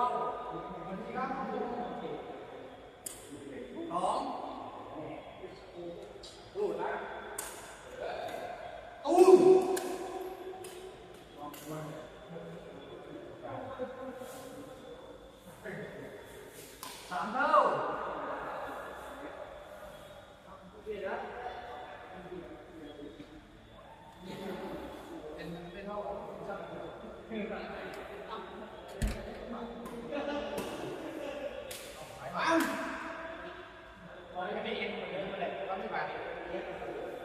間違うと思う。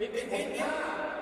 Big, big, big.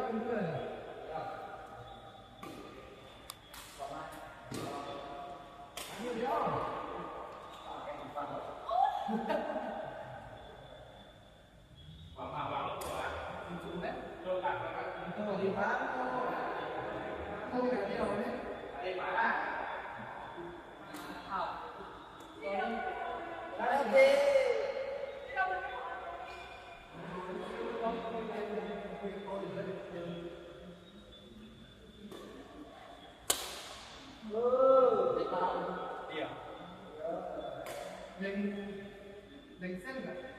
Ha ha ha. del, del selva.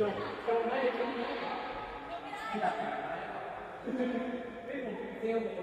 จบรงไม่ได้ที่หลัไม่ผมเซล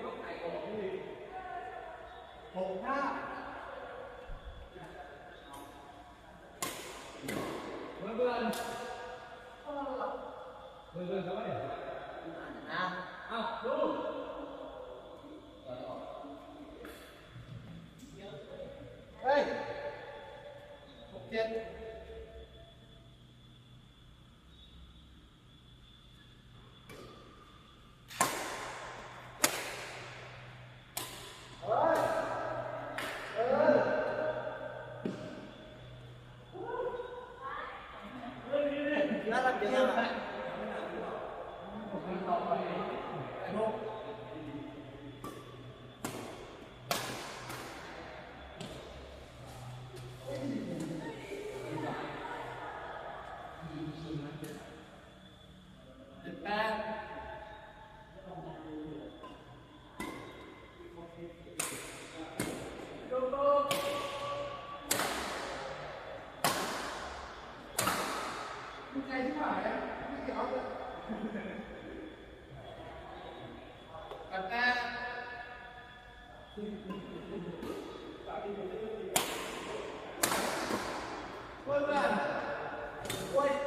phải á cái kiểu vậy thật ra Quên rồi Quên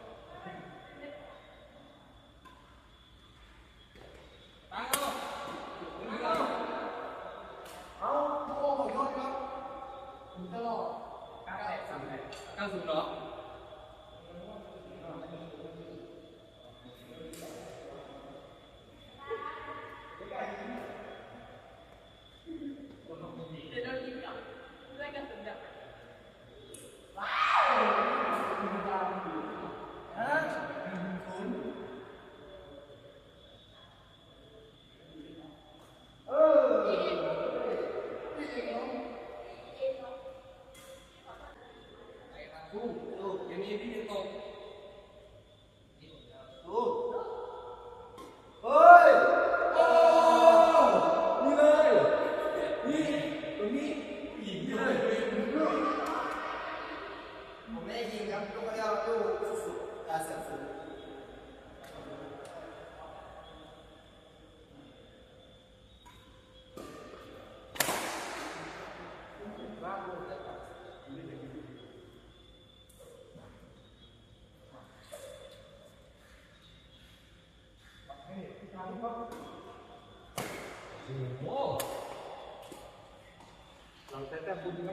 เราจะแต่บุญไหม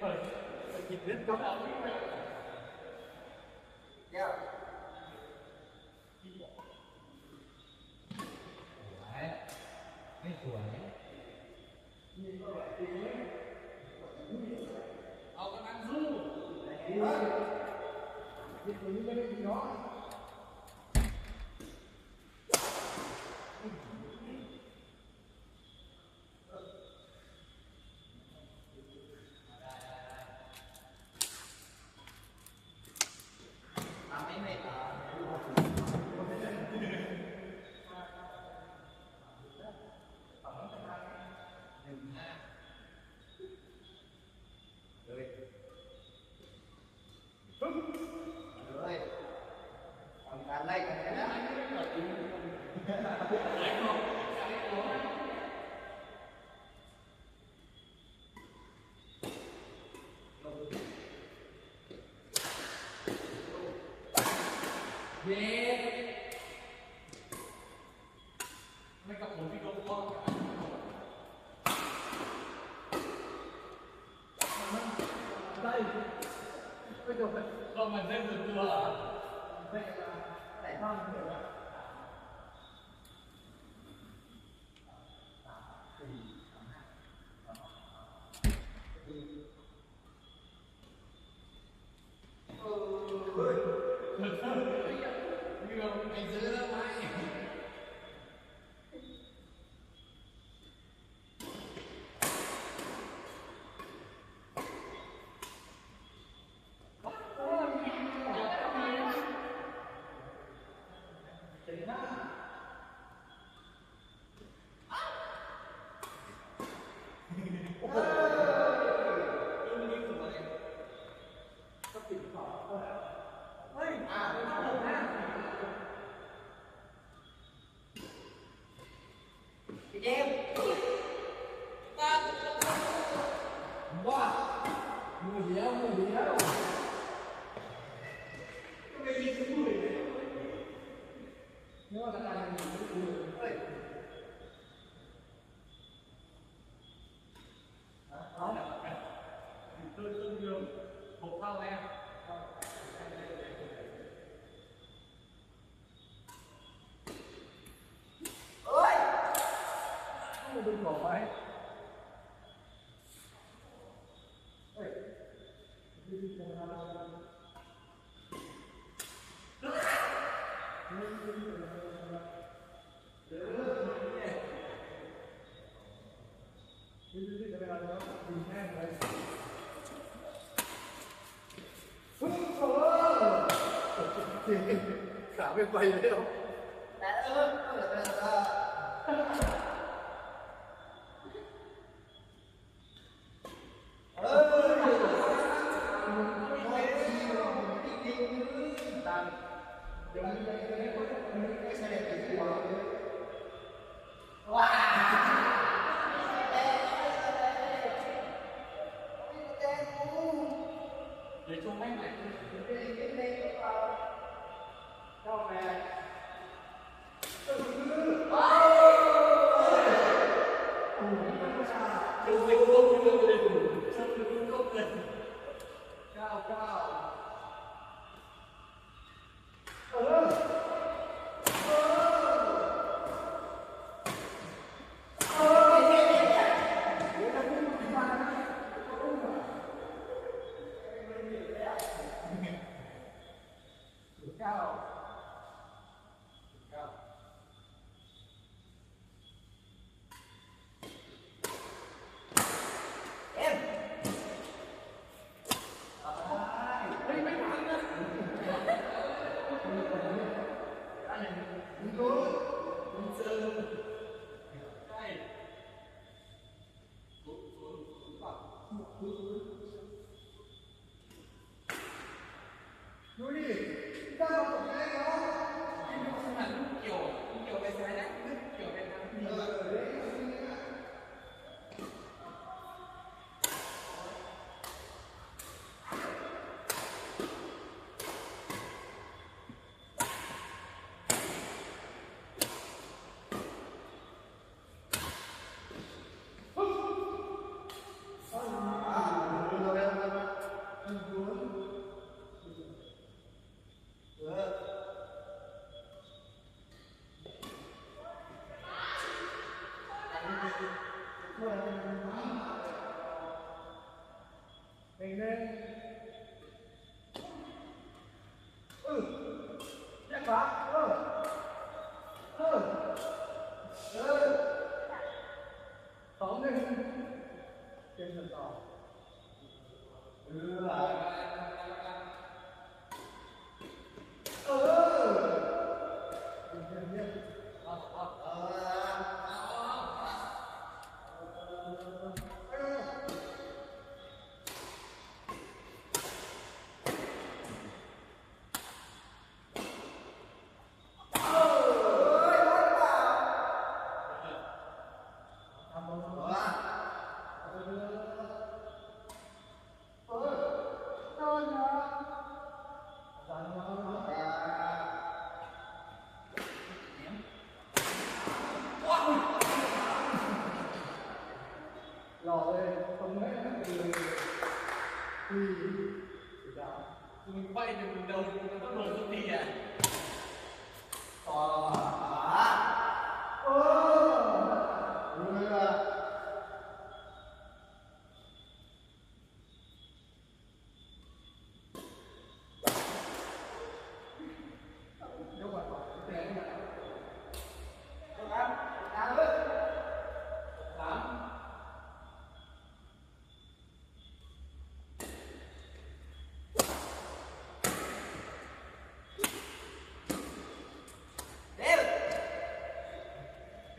เปิดกิจเล่นก็เอาไม่ไปแก้วไม่สวยเอากระลังสู้นี่คนนี้ไม่ได้ดีเนาะ Yeah. ดึงออกไปเฮ้ยดึงออกมาเดี๋ยวเนี่ยดึงดึงจะไปอะไรวะดึงแล้งเลยฟึ้งโซ่ขาไม่ไปแล้ว God. No, no. Sudah. Sumpah ini bunda udah nonton ya.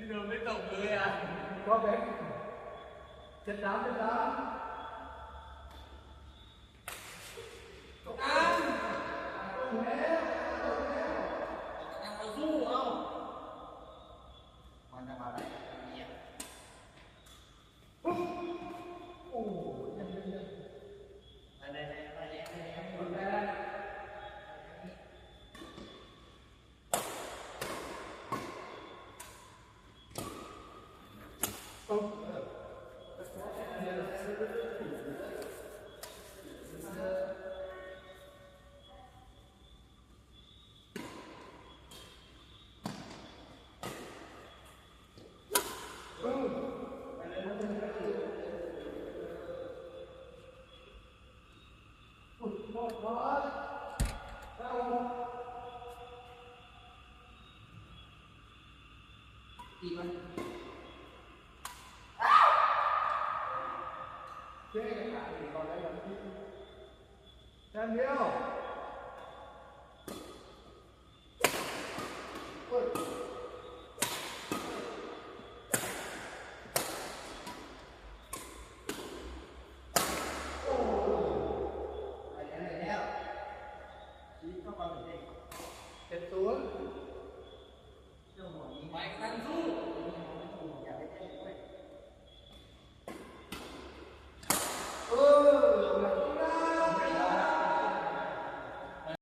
bây giờ mới tổng người à? Có bé chết đám chết đám. Chế cái này thì còn lấy làm tiếp. Xem hiểu?